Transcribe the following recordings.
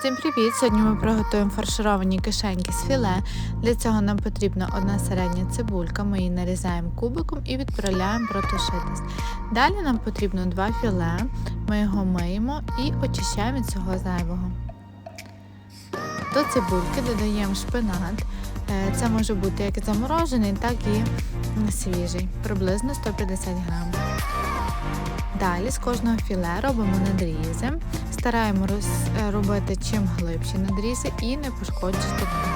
Всім привіт! Сьогодні ми приготуємо фаршировані кишеньки з філе. Для цього нам потрібна одна середня цибулька. Ми її нарізаємо кубиком і відправляємо протушитись. Далі нам потрібно два філе. Ми його миємо і очищаємо від цього зайвого. До цибульки додаємо шпинат. Е, Це може бути як заморожений, так і свіжий, приблизно 150 грамів. Далі з кожного філе робимо надрізи. Стараємо роз, е, робити чим глибші надрізи і не пошкоджувати дно.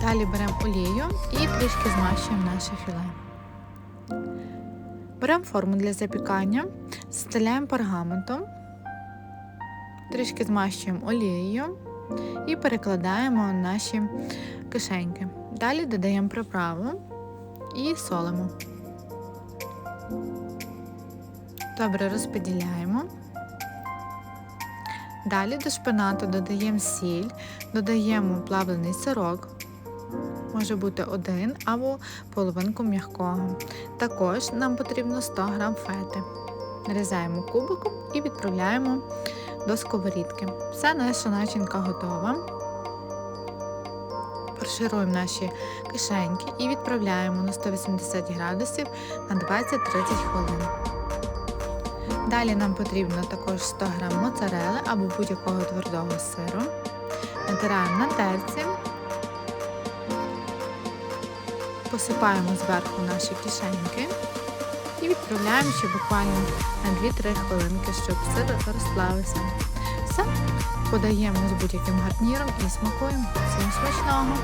Далі беремо олію і трішки змащуємо наше філе. Беремо форму для запікання, застеляємо пергаментом, трішки змащуємо олією і перекладаємо наші кишеньки. Далі додаємо приправу і солимо. Добре розподіляємо. Далі до шпинату додаємо сіль, додаємо плавлений сирок, може бути один або половинку м'якого. Також нам потрібно 100 г фети. Нарізаємо кубиком і відправляємо до сковорідки. Все, наша начинка готова. Фаршируємо наші кишеньки і відправляємо на 180 градусів на 20-30 хвилин. Далі нам потрібно також 100 г моцарели або будь-якого твердого сиру. Натираємо на терці, посипаємо зверху наші кишеньки і відправляємо ще буквально на 2-3 хвилинки, щоб все розплавилося. Все, подаємо з будь-яким гарніром і смакуємо. Всім смачного!